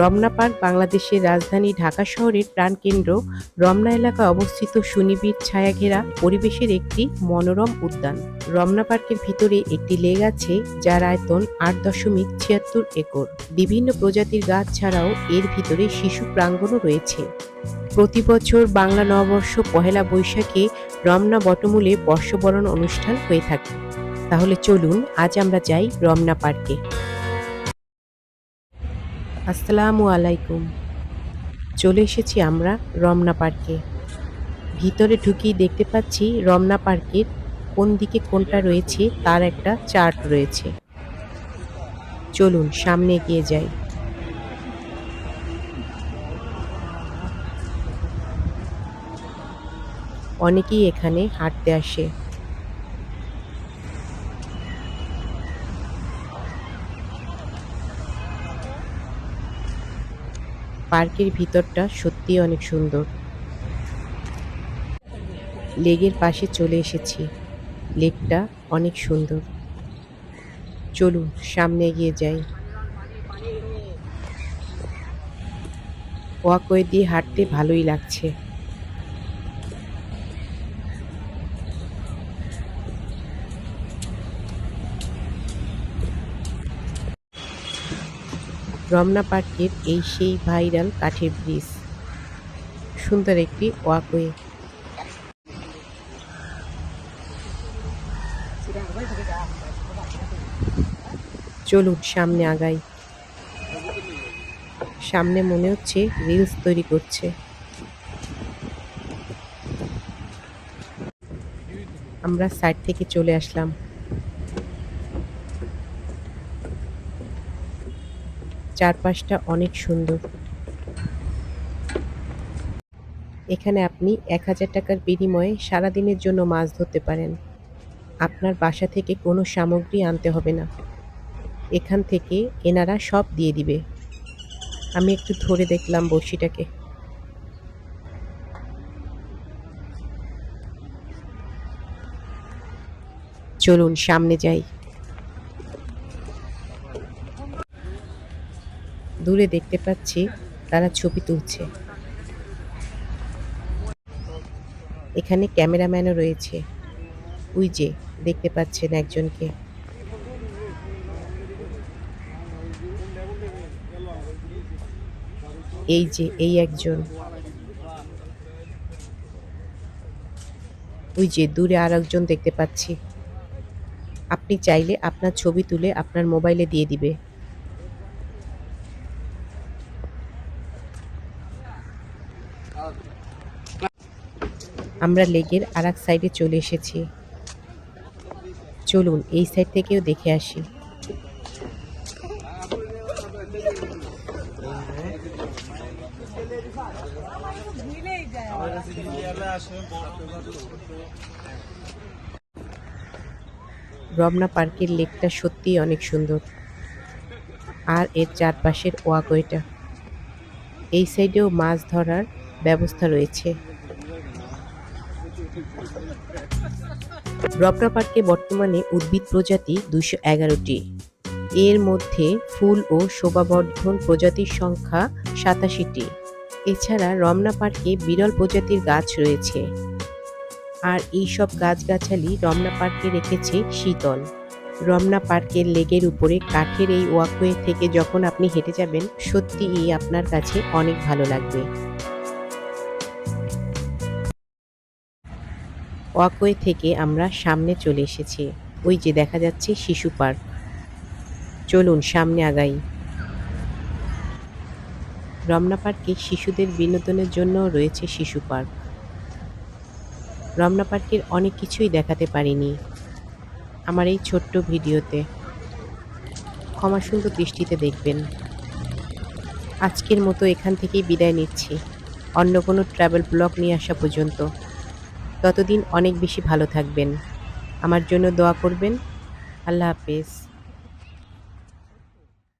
Ramna park বাংলাদেশের রাজধানী ঢাকা শহরের প্রাণকেন্দ্র। রমনা এলাকায় অবস্থিত সুনিবিড় ছায়াঘেরা পরিবেশের একটি মনোরম উদ্যান। রমনা পার্কের ভিতরে একটি লেক আছে, যার আয়তন আট দশমিক ছিয়াত্তর একর। বিভিন্ন প্রজাতির গাছ ছাড়াও এর ভিতরে শিশু প্রাঙ্গণও রয়েছে। প্রতি বছর বাংলা নববর্ষ পহেলা বৈশাখে রমনা বটমূলে বর্ষবরণ অনুষ্ঠান হয়ে থাকে। তাহলে চলুন, আজ আমরা যাই রমনা পার্কে। আসসালামু আলাইকুম। চলে এসেছি আমরা রমনা পার্কে। ভিতরে ঢুকেই দেখতে পাচ্ছি রমনা পার্কের কোন দিকে কোনটা রয়েছে, তার একটা চার্ট রয়েছে। চলুন, সামনে এগিয়ে যাই। অনেকেই এখানে হাঁটতে আসে। পার্কের ভিতরটা সত্যি অনেক সুন্দর। লেগের পাশে চলে এসেছি। লেকটা অনেক সুন্দর। চলুন, সামনে এগিয়ে যাই। ওয়াকওয়ে দিয়ে হাঁটতে ভালোই লাগছে। রমনা পার্কের এই সেই ভাইরাল কাঠের ব্রিজ। সুন্দর একটি ওয়াকওয়ে চলুন, সামনে আগাই। সামনে মনে হচ্ছে রিলস তৈরি করছে। আমরা সাইড থেকে চলে আসলাম। চারপাশটা অনেক সুন্দর। এখানে আপনি এক হাজার টাকার বিনিময়ে সারাদিনের জন্য মাছ ধরতে পারেন। আপনার বাসা থেকে কোনো সামগ্রী আনতে হবে না। এখান থেকে এনারা সব দিয়ে দিবে। আমি একটু ধরে দেখলাম বড়শিটাকে। চলুন সামনে যাই। দূরে দেখতে পাচ্ছি, তারা ছবি তুলছে। এখানে ক্যামেরাম্যানও রয়েছে। ওই যে, দেখতে পাচ্ছেন একজনকে। এই যে, এই একজন। ওই যে, দূরে আর একজন দেখতে পাচ্ছি। আপনি চাইলে আপনার ছবি তুলে আপনার মোবাইলে দিয়ে দিবে। আমরা লেগের আর এক সাইডে চলে এসেছি। চলুন, এই সাইড থেকেও দেখে আসি। রমনা পার্কের লেকটা সত্যিই অনেক সুন্দর। আর এর চারপাশের ওয়াকওয়েটা এই সাইডেও মাছ ধরার ব্যবস্থা রয়েছে। রমনা পার্কে বর্তমানে উদ্ভিদ প্রজাতি দুশো এগারোটি। এর মধ্যে ফুল ও শোভাবর্ধন প্রজাতির সংখ্যা সাতাশিটি। এছাড়া রমনা পার্কে বিরল প্রজাতির গাছ রয়েছে। আর এইসব গাছগাছালি রমনা পার্কে রেখেছে শীতল। রমনা পার্কের লেগের উপরে কাঠের এই ওয়াকওয়ে থেকে যখন আপনি হেঁটে যাবেন, সত্যিই আপনার কাছে অনেক ভালো লাগবে। ওয়াকওয়ে থেকে আমরা সামনে চলে এসেছি। ওই যে দেখা যাচ্ছে শিশু পার্ক। চলুন, সামনে আগাই। রমনা পার্কে শিশুদের বিনোদনের জন্য রয়েছে শিশু পার্ক। রমনা পার্কের অনেক কিছুই দেখাতে পারিনি আমার এই ছোট্ট ভিডিওতে। ক্ষমা সুন্দর দৃষ্টিতে দেখবেন। আজকের মতো এখান থেকেই বিদায় নিচ্ছি। অন্য কোনো ট্রাভেল ব্লগ নিয়ে আসা পর্যন্ত। ততদিন অনেক বেশি ভালো থাকবেন। আমার জন্য দোয়া করবেন। আল্লাহ হাফেজ।